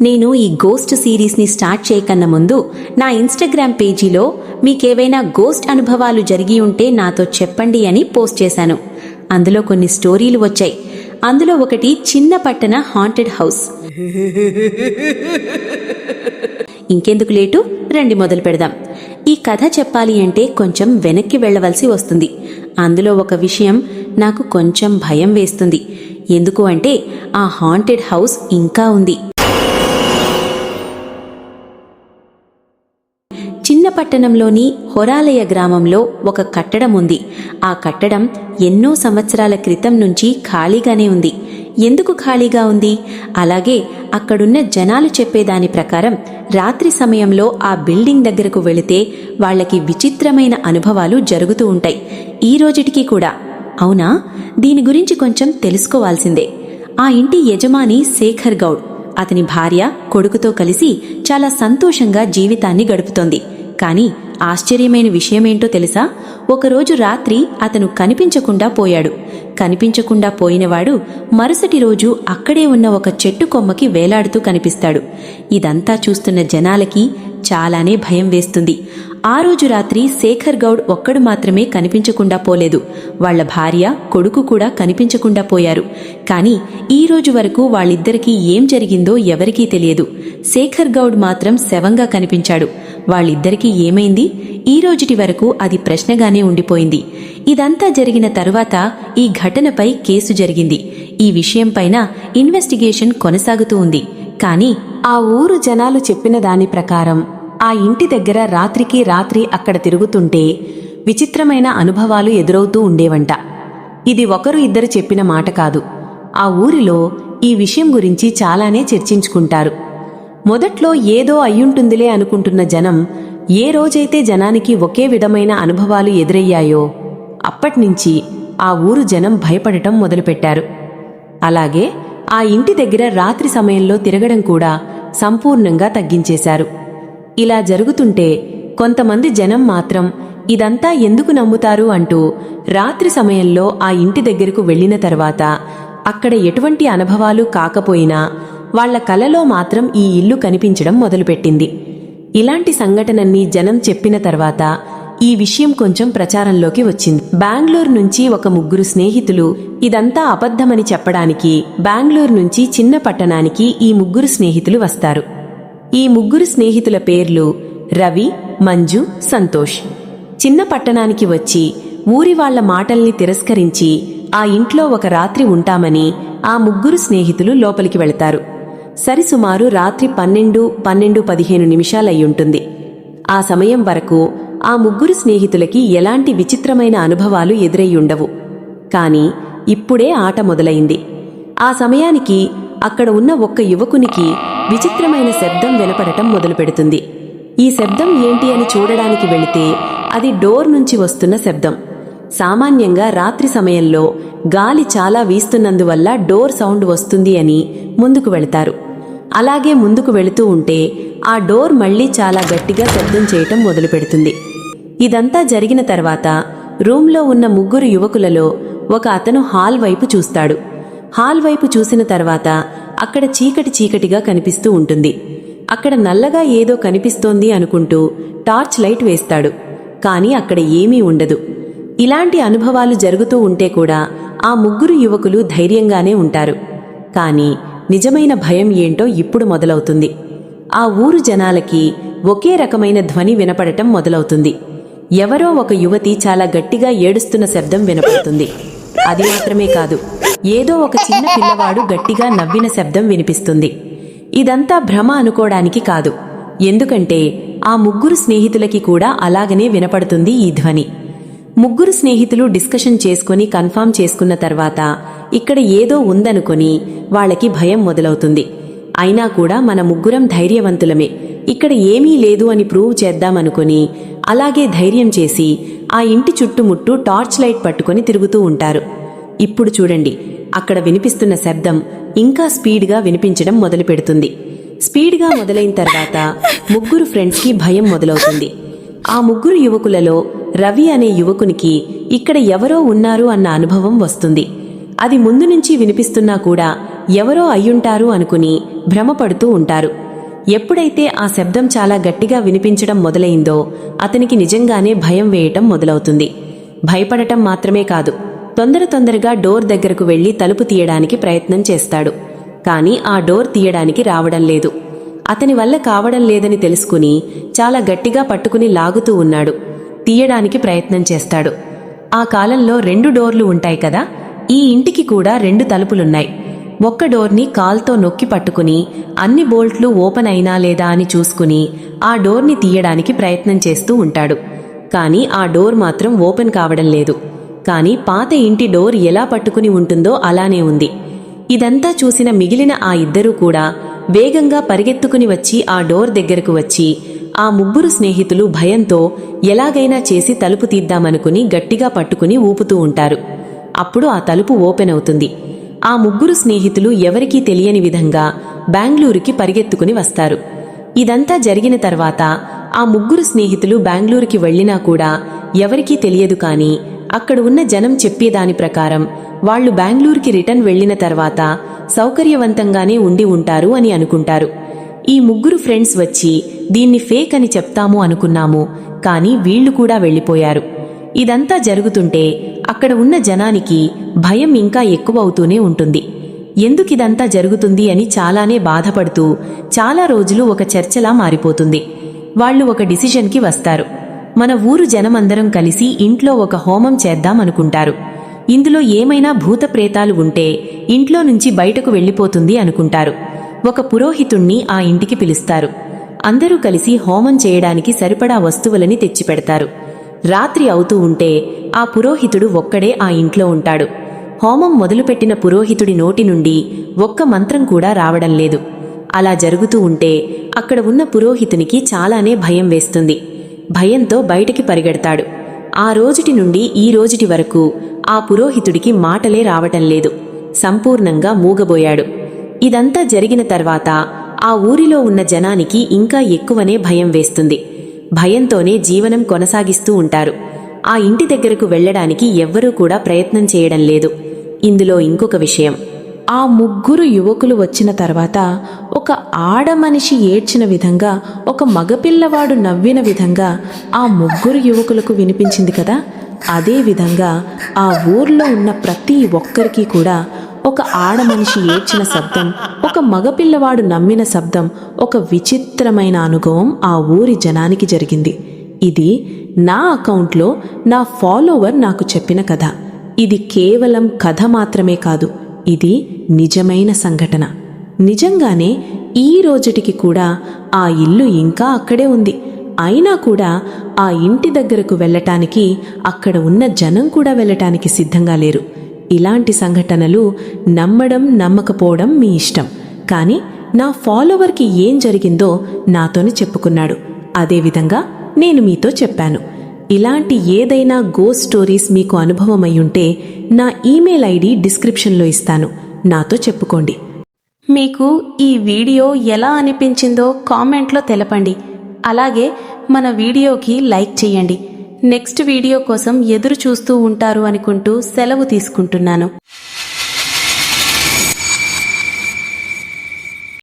నేను ఈ ghost సిరీస్ని start చేయకన్నా ముందు నా ఇన్స్టాగ్రామ్ పేజీలో మీకేవైనా గోస్ట్ అనుభవాలు జరిగి ఉంటే నాతో చెప్పండి అని పోస్ట్ చేశాను. అందులో కొన్ని స్టోరీలు వచ్చాయి. అందులో ఒకటి చిన్న పట్టణ హాంటెడ్ హౌస్ ఇంకెందుకు లేటు? రండి మొదలు పెడదాం. ఈ కథ చెప్పాలి అంటే కొంచెం వెనక్కి వెళ్ళవలసి వస్తుంది. అందులో ఒక విషయం నాకు కొంచెం భయం వేస్తుంది. ఎందుకు అంటే ఆ హాంటెడ్ హౌస్ ఇంకా ఉంది. పట్టణంలోని హొరాలయ గ్రామంలో ఒక కట్టడం ఉంది. ఆ కట్టడం ఎన్నో సంవత్సరాల క్రితం నుంచి ఖాళీగానే ఉంది. ఎందుకు ఖాళీగా ఉంది? అలాగే అక్కడున్న జనాలు చెప్పేదాని ప్రకారం రాత్రి సమయంలో ఆ బిల్డింగ్ దగ్గరకు వెళితే వాళ్ళకి విచిత్రమైన అనుభవాలు జరుగుతూ ఉంటాయి. ఈ రోజుటికి కూడా. అవునా? దీని గురించి కొంచెం తెలుసుకోవాల్సిందే. ఆ ఇంటి యజమాని శేఖర్ గౌడ్. అతని భార్య కొడుకుతో కలిసి చాలా సంతోషంగా జీవితాన్ని గడుపుతోంది. కానీ ఆశ్చర్యమైన విషయమేంటో తెలుసా? ఒకరోజు రాత్రి అతను కనిపించకుండా పోయాడు. కనిపించకుండా పోయినవాడు మరుసటి రోజు అక్కడే ఉన్న ఒక చెట్టు కొమ్మకి వేలాడుతూ కనిపిస్తాడు. ఇదంతా చూస్తున్న జనాలకి చాలానే భయం వేస్తుంది. ఆ రోజు రాత్రి శేఖర్ గౌడ్ ఒక్కడు మాత్రమే కనిపించకుండా పోలేదు. వాళ్ళ భార్య కొడుకు కూడా కనిపించకుండా పోయారు. కానీ ఈ రోజు వరకు వాళ్ళిద్దరికీ ఏం జరిగిందో ఎవరికీ తెలియదు. శేఖర్ గౌడ్ మాత్రం శవంగా కనిపించాడు. వాళ్ళిద్దరికీ ఏమైంది? ఈ రోజుటి వరకు అది ప్రశ్నగానే ఉండిపోయింది. ఇదంతా జరిగిన తరువాత ఈ ఘటనపై కేసు జరిగింది. ఈ విషయంపైన ఇన్వెస్టిగేషన్ కొనసాగుతూ ఉంది. కానీ ఆ ఊరు జనాలు చెప్పిన దాని ప్రకారం ఆ ఇంటి దగ్గర రాత్రికి రాత్రి అక్కడ తిరుగుతుంటే విచిత్రమైన అనుభవాలు ఎదురవుతూ ఉండేవంట. ఇది ఒకరు ఇద్దరు చెప్పిన మాట కాదు. ఆ ఊరిలో ఈ విషయం గురించి చాలానే చర్చించుకుంటారు. మొదట్లో ఏదో అయ్యుంటుందిలే అనుకుంటున్న జనం ఏ రోజైతే జనానికి ఒకే విధమైన అనుభవాలు ఎదురయ్యాయో అప్పట్నుంచి ఆ ఊరు జనం భయపడటం మొదలుపెట్టారు. అలాగే ఆ ఇంటి దగ్గర రాత్రి సమయంలో తిరగడం కూడా సంపూర్ణంగా తగ్గించేశారు. ఇలా జరుగుతుంటే కొంతమంది జనం మాత్రం ఇదంతా ఎందుకు నమ్ముతారు అంటూ రాత్రి సమయంలో ఆ ఇంటి దగ్గరకు వెళ్ళిన తర్వాత అక్కడ ఎటువంటి అనుభవాలు కాకపోయినా వాళ్ళ కలలో మాత్రం ఈ ఇల్లు కనిపించడం మొదలుపెట్టింది. ఇలాంటి సంఘటనన్నీ జనం చెప్పిన తర్వాత ఈ విషయం కొంచెం ప్రచారంలోకి వచ్చింది. బెంగళూరు నుంచి ఒక ముగ్గురు స్నేహితులు ఇదంతా అబద్ధమని చెప్పడానికి బెంగళూరు నుంచి చిన్న పట్టణానికి ఈ ముగ్గురు స్నేహితులు వస్తారు. ఈ ముగ్గురు స్నేహితుల పేర్లు రవి మంజు సంతోష్. చిన్న పట్టణానికి వచ్చి ఊరి వాళ్ళ మాటల్ని తిరస్కరించి ఆ ఇంట్లో ఒక రాత్రి ఉంటామని ఆ ముగ్గురు స్నేహితులు లోపలికి వెళతారు. సరిసుమారు రాత్రి పన్నెండు పన్నెండు పదిహేను నిమిషాలయ్యుంటుంది ఆ సమయం వరకు ఆ ముగ్గురు స్నేహితులకి ఎలాంటి విచిత్రమైన అనుభవాలు ఎదురయ్యుండవు కాని ఇప్పుడే ఆట మొదలైంది. ఆ సమయానికి అక్కడ ఉన్న ఒక్క యువకునికి విచిత్రమైన శబ్దం వినపడటం మొదలుపెడుతుంది. ఈ శబ్దం ఏంటి అని చూడడానికి వెళితే అది డోర్ నుంచి వస్తున్న శబ్దం. సామాన్యంగా రాత్రి సమయంలో గాలి చాలా వీస్తున్నందువల్ల డోర్ సౌండ్ వస్తుంది అని ముందుకు వెళతారు. అలాగే ముందుకు వెళుతూ ఉంటే ఆ డోర్ మళ్ళీ చాలా గట్టిగా శబ్దం చేయటం మొదలుపెడుతుంది. ఇదంతా జరిగిన తర్వాత రూంలో ఉన్న ముగ్గురు యువకులలో ఒక అతను హాల్ వైపు చూస్తాడు. హాల్ వైపు చూసిన తర్వాత అక్కడ చీకటి చీకటిగా కనిపిస్తూ ఉంటుంది. అక్కడ నల్లగా ఏదో కనిపిస్తోంది అనుకుంటూ టార్చ్ లైట్ వేస్తాడు. కానీ అక్కడ ఏమీ ఉండదు. ఇలాంటి అనుభవాలు జరుగుతూ ఉంటే కూడా ఆ ముగ్గురు యువకులు ధైర్యంగానే ఉంటారు. కానీ నిజమైన భయం ఏంటో ఇప్పుడు మొదలవుతుంది. ఆ ఊరు జనాలకి ఒకే రకమైన ధ్వని వినపడటం మొదలవుతుంది. ఎవరో ఒక యువతి చాలా గట్టిగా ఏడుస్తున్న శబ్దం వినపడుతుంది. అది మాత్రమే కాదు ఏదో ఒక చిన్న పిల్లవాడు గట్టిగా నవ్విన శబ్దం వినిపిస్తుంది. ఇదంతా భ్రమ అనుకోవడానికి కాదు. ఎందుకంటే ఆ ముగ్గురు స్నేహితులకి కూడా అలాగనే వినపడుతుంది ఈ ధ్వని. ముగ్గురు స్నేహితులు డిస్కషన్ చేసుకుని కన్ఫామ్ చేసుకున్న తర్వాత ఇక్కడ ఏదో ఉందనుకొని వాళ్ళకి భయం మొదలవుతుంది. అయినా కూడా మన ముగ్గురం ధైర్యవంతులమే. ఇక్కడ ఏమీ లేదు అని ప్రూవ్ చేద్దామనుకొని అలాగే ధైర్యం చేసి ఆ ఇంటి చుట్టుముట్టు టార్చ్ లైట్ పట్టుకొని తిరుగుతూ ఉంటారు. ఇప్పుడు చూడండి అక్కడ వినిపిస్తున్న శబ్దం ఇంకా స్పీడ్గా వినిపించడం మొదలు పెడుతుంది స్పీడ్గా మొదలైన తర్వాత ముగ్గురు ఫ్రెండ్స్కి భయం మొదలవుతుంది. ఆ ముగ్గురు యువకులలో రవి అనే యువకునికి ఇక్కడ ఎవరో ఉన్నారు అన్న అనుభవం వస్తుంది. అది ముందు నుంచి వినిపిస్తున్నా కూడా ఎవరో అయ్యుంటారు అనుకుని భ్రమపడుతూ ఉంటారు. ఎప్పుడైతే ఆ శబ్దం చాలా గట్టిగా వినిపించడం మొదలైందో అతనికి నిజంగానే భయం వేయటం మొదలవుతుంది. భయపడటం మాత్రమే కాదు తొందర తొందరగా డోర్ దగ్గరకు వెళ్ళి తలుపు తీయడానికి ప్రయత్నం చేస్తాడు. కానీ ఆ డోర్ తీయడానికి రావడం లేదు. అతని వల్ల కావడం లేదని తెలుసుకుని చాలా గట్టిగా పట్టుకుని లాగుతూ ఉన్నాడు. తీయడానికి ప్రయత్నం చేస్తాడు. ఆ కాలంలో రెండు డోర్లు ఉంటాయి కదా ఈ ఇంటికి కూడా రెండు తలుపులున్నాయి. ఒక్క డోర్ని కాల్తో నొక్కి పట్టుకుని అన్ని బోల్ట్లు ఓపెన్ అయినా లేదా అని చూసుకుని ఆ డోర్ని తీయడానికి ప్రయత్నం చేస్తూ ఉంటాడు. కానీ ఆ డోర్ మాత్రం ఓపెన్ కావడం లేదు. కానీ పాత ఇంటి డోర్ ఎలా పట్టుకుని ఉంటుందో అలానే ఉంది. ఇదంతా చూసిన మిగిలిన ఆ ఇద్దరూ కూడా వేగంగా పరిగెత్తుకుని వచ్చి ఆ డోర్ దగ్గరకు వచ్చి ఆ ముగ్గురు స్నేహితులు భయంతో ఎలాగైనా చేసి తలుపు తీద్దామనుకుని గట్టిగా పట్టుకుని ఊపుతూ ఉంటారు. అప్పుడు ఆ తలుపు ఓపెన్ అవుతుంది. ఆ ముగ్గురు స్నేహితులు ఎవరికీ తెలియని విధంగా బెంగళూరుకి పరిగెత్తుకుని వస్తారు. ఇదంతా జరిగిన తర్వాత ఆ ముగ్గురు స్నేహితులు బెంగళూరుకి వెళ్ళినా కూడా ఎవరికీ తెలియదు కానీ అక్కడ ఉన్న జనం చెప్పేదాని ప్రకారం వాళ్ళు బెంగళూరుకి రిటర్న్ వెళ్ళిన తర్వాత సౌకర్యవంతంగానే ఉండి ఉంటారు అని అనుకుంటారు. ఈ ముగ్గురు ఫ్రెండ్స్ వచ్చి దీన్ని ఫేక్ అని చెప్తాము అనుకున్నాము కానీ వీళ్ళు కూడా వెళ్ళిపోయారు. ఇదంతా జరుగుతుంటే అక్కడ ఉన్న జనానికి భయం ఇంకా ఎక్కువవుతూనే ఉంటుంది. ఎందుకిదంతా జరుగుతుంది అని చాలానే బాధపడుతూ చాలా రోజులు ఒక చర్చలా మారిపోతుంది. వాళ్ళు ఒక డిసిషన్కి వస్తారు. మన ఊరు జనమందరం కలిసి ఇంట్లో ఒక హోమం చేద్దాం అనుకుంటారు ఇందులో ఏమైనా భూత ప్రేతాలు ఉంటే ఇంట్లో నుంచి బయటకు వెళ్ళిపోతుంది అనుకుంటారు. ఒక పురోహితుణ్ణి ఆ ఇంటికి పిలుస్తారు. అందరూ కలిసి హోమం చేయడానికి సరిపడా వస్తువులని తెచ్చిపెడతారు. రాత్రి అవుతూ ఉంటే ఆ పురోహితుడు ఒక్కడే ఆ ఇంట్లో ఉంటాడు. హోమం మొదలుపెట్టిన పురోహితుడి నోటి నుండి ఒక్క మంత్రం కూడా రావడం లేదు. అలా జరుగుతూ ఉంటే అక్కడ ఉన్న పురోహితునికి చాలానే భయం వేస్తుంది. భయంతో బయటికి పరిగెడతాడు. ఆ రోజుటి నుండి ఈ రోజుటి వరకు ఆ పురోహితుడికి మాటలే రావటం లేదు. సంపూర్ణంగా మూగబోయాడు. ఇదంతా జరిగిన తర్వాత ఆ ఊరిలో ఉన్న జనానికి ఇంకా ఎక్కువనే భయం వేస్తుంది. భయంతోనే జీవనం కొనసాగిస్తూ ఉంటారు. ఆ ఇంటి దగ్గరకు వెళ్ళడానికి ఎవ్వరూ కూడా ప్రయత్నం చేయడం లేదు. ఇందులో ఇంకొక విషయం. ఆ ముగ్గురు యువకులు వచ్చిన తర్వాత ఒక ఆడ మనిషి ఏడ్చిన విధంగా ఒక మగపిల్లవాడు నవ్విన విధంగా ఆ ముగ్గురు యువకులకు వినిపించింది కదా? అదే విధంగా ఆ ఊర్లో ఉన్న ప్రతి ఒక్కరికి కూడా ఒక ఆడ మనిషి ఏడ్చిన శబ్దం ఒక మగపిల్లవాడు నమ్మిన శబ్దం ఒక విచిత్రమైన అనుభవం ఆ ఊరి జనానికి జరిగింది. ఇది నా అకౌంట్లో నా ఫాలోవర్ నాకు చెప్పిన కథ. ఇది కేవలం కథ మాత్రమే కాదు ఇది నిజమైన సంఘటన. నిజంగానే ఈ రోజుటికి కూడా ఆ ఇల్లు ఇంకా అక్కడే ఉంది. అయినా కూడా ఆ ఇంటి దగ్గరకు వెళ్ళటానికి అక్కడ ఉన్న జనం కూడా వెళ్ళటానికి సిద్ధంగా లేరు. ఇలాంటి సంఘటనలు నమ్మడం నమ్మకపోవడం మీ ఇష్టం. కానీ నా ఫాలోవర్కి ఏం జరిగిందో నాతోనే చెప్పుకున్నాడు. అదేవిధంగా నేను మీతో చెప్పాను. ఇలాంటి ఏదైనా గో స్టోరీస్ మీకు అనుభవమై ఉంటే నా ఈమెయిల్ ఐడి డిస్క్రిప్షన్లో ఇస్తాను. నాతో చెప్పుకోండి. మీకు ఈ వీడియో ఎలా అనిపించిందో కామెంట్లో తెలపండి. అలాగే మన వీడియోకి లైక్ చేయండి. నెక్స్ట్ వీడియో కోసం ఎదురు చూస్తూ ఉంటారు అనుకుంటూ సెలవు తీసుకుంటున్నాను.